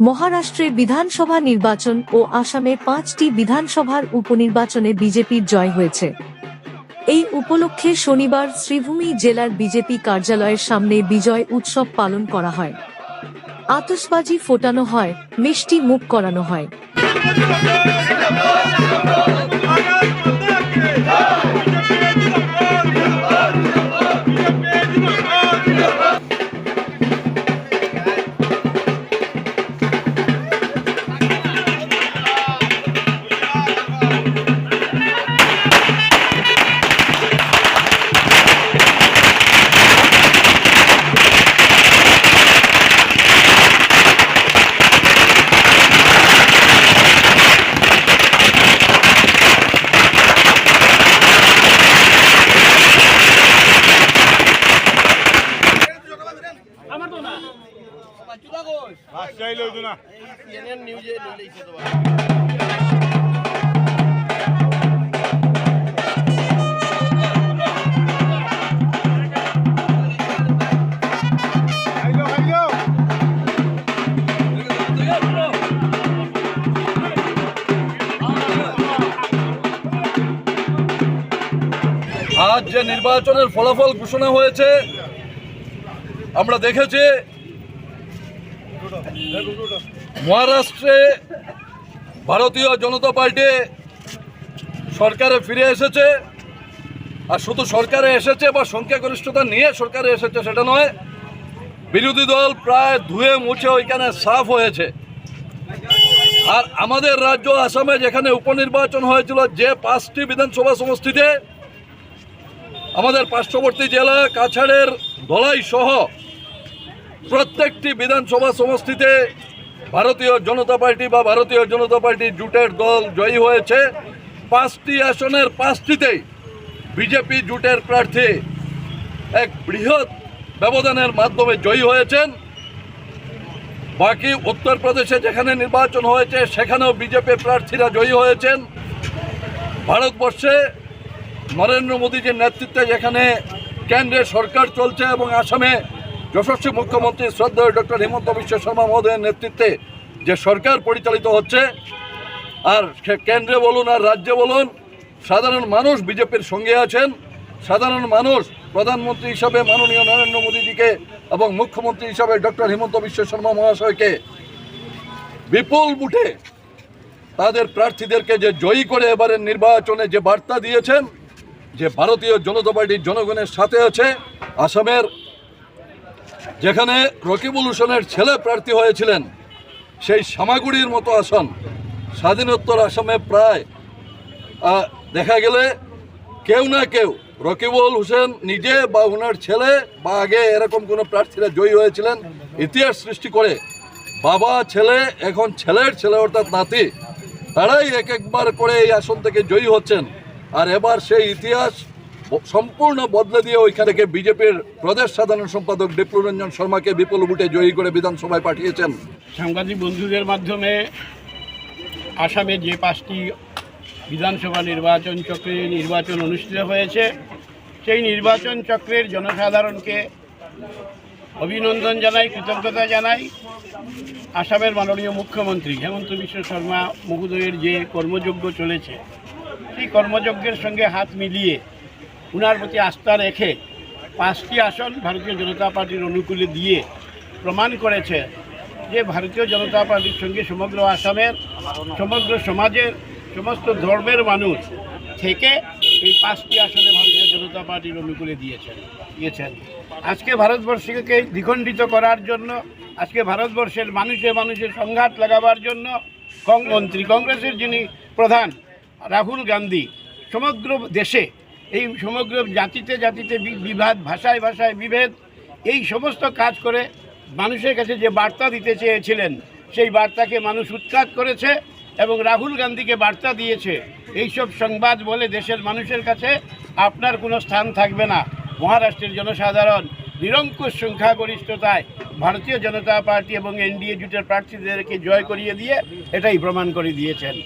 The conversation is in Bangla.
মহারাষ্ট্রে বিধানসভা নির্বাচন ও আসামে পাঁচটি বিধানসভার উপনির্বাচনে বিজেপির জয় হয়েছে। এই উপলক্ষে শনিবার শ্রীভূমি জেলার বিজেপি কার্যালয়ের সামনে বিজয় উৎসব পালন করা হয়। আতসবাজি ফোটানো হয়, মিষ্টি মুখ করানো হয়। না আজ যে নির্বাচনের ফলাফল ঘোষণা হয়েছে আমরা দেখেছি মহারাষ্ট্রে ভারতীয় জনতা পার্টি সরকারে ফিরে এসেছে। আর শুধু সরকারে এসেছে বা সংখ্যাগরিষ্ঠতা নিয়ে সরকারে এসেছে সেটা নয়, বিরোধী দল প্রায় ধুয়ে মুছে ওইখানে সাফ হয়েছে। আর আমাদের রাজ্য আসামে যেখানে উপনির্বাচন হয়েছিল, যে পাঁচটি বিধানসভা সমষ্টিতে, আমাদের পার্শ্ববর্তী জেলা, কাছাড়ের ধলাই সহ প্রত্যেকটি বিধানসভা সমষ্টিতে ভারতীয় জনতা পার্টি বা ভারতীয় জনতা পার্টি জুটের দল জয়ী হয়েছে। পাঁচটি আসনের পাঁচটিতেই বিজেপি জুটের প্রার্থী এক বৃহৎ ব্যবধানের মাধ্যমে জয়ী হয়েছেন। বাকি উত্তরপ্রদেশে যেখানে নির্বাচন হয়েছে, সেখানেও বিজেপি প্রার্থীরা জয়ী হয়েছেন। ভারতবর্ষে নরেন্দ্র মোদীজির নেতৃত্বে যেখানে কেন্দ্রে সরকার চলছে এবং আসামে যশস্বী মুখ্যমন্ত্রী শ্রদ্ধেয় ডক্টর হিমন্ত বিশ্ব শর্মা মহোদয়ের নেতৃত্বে যে সরকার পরিচালিত হচ্ছে, আর কেন্দ্রে বলুন আর রাজ্যে বলুন, সাধারণ মানুষ বিজেপির সঙ্গে আছেন, সাধারণ মানুষ প্রধানমন্ত্রী হিসাবে মাননীয় নরেন্দ্র মোদীজিকে এবং মুখ্যমন্ত্রী হিসাবে ডক্টর হিমন্ত বিশ্ব শর্মা মহাশয়কে বিপুল বুটে তাদের প্রার্থীদেরকে যে জয়ী করে এবারের নির্বাচনে যে বার্তা দিয়েছেন, যে ভারতীয় জনতা পার্টির জনগণের সাথে আছে, আসামের যেখানে রকিবুল হোসেনের ছেলে প্রার্থী হয়েছিলেন, সেই সামাগুড়ির মতো আসন স্বাধীনোত্তর আসামে প্রায় দেখা গেলে কেউ না কেউ রকিবুল হোসেন নিজে বা ওনার ছেলে বা আগে এরকম কোনো প্রার্থীরা জয়ী হয়েছিলেন, ইতিহাস সৃষ্টি করে বাবা, ছেলে, এখন ছেলের ছেলে অর্থাৎ নাতি, তারাই এক একবার করে এই আসন থেকে জয়ী হচ্ছেন। আর এবার সেই ইতিহাস সম্পূর্ণ বদলে দিয়ে ওইখান থেকে বিজেপির প্রদেশ সাধারণ সম্পাদক ডিপ্লু রঞ্জন শর্মাকে বিপুল বুটে জয়ী করে বিধানসভায় পাঠিয়েছেন। সাংবাদিক বন্ধুদের মাধ্যমে আসামে যে পাঁচটি বিধানসভা নির্বাচন চক্রে নির্বাচন অনুষ্ঠিত হয়েছে, সেই নির্বাচন চক্রের জনসাধারণকে অভিনন্দন জানাই, কৃতজ্ঞতা জানাই। আসামের মাননীয় মুখ্যমন্ত্রী হেমন্ত বিশ্ব শর্মা মহোদয়ের যে কর্মযজ্ঞ চলেছে, সেই কর্মযজ্ঞের সঙ্গে হাত মিলিয়ে উনার প্রতি আস্থা রেখে পাঁচটি আসন ভারতীয় জনতা পার্টির অনুকূলে দিয়ে প্রমাণ করেছে যে ভারতীয় জনতা পার্টির সঙ্গে সমগ্র আসামের, সমগ্র সমাজের, সমস্ত ধর্মের মানুষ থেকে এই পাঁচটি আসনে ভারতীয় জনতা পার্টির অনুকূলে দিয়েছেন দিয়েছেন। আজকে ভারতবর্ষকে দ্বিখণ্ডিত করার জন্য, আজকে ভারতবর্ষের মানুষে মানুষের সংঘাত লাগাবার জন্য মন্ত্রী কংগ্রেসের যিনি প্রধান, রাহুল গান্ধী, সমগ্র দেশে এই সমগ্র জাতিতে জাতিতে বিবাদ, ভাষায় ভাষায় বিভেদ, এই সমস্ত কাজ করে মানুষের কাছে যে বার্তা দিতে চেয়েছিলেন, সেই বার্তাকে মানুষ উৎখাত করেছে এবং রাহুল গান্ধীকে বার্তা দিয়েছে, এইসব সংবাদ বলে দেশের মানুষের কাছে আপনার কোনো স্থান থাকবে না। মহারাষ্ট্রের জনসাধারণ নিরঙ্কুশ সংখ্যাগরিষ্ঠতায় ভারতীয় জনতা পার্টি এবং এনডিএ জোটের প্রার্থীদেরকে জয় করিয়ে দিয়ে এটাই প্রমাণ করে দিয়েছেন।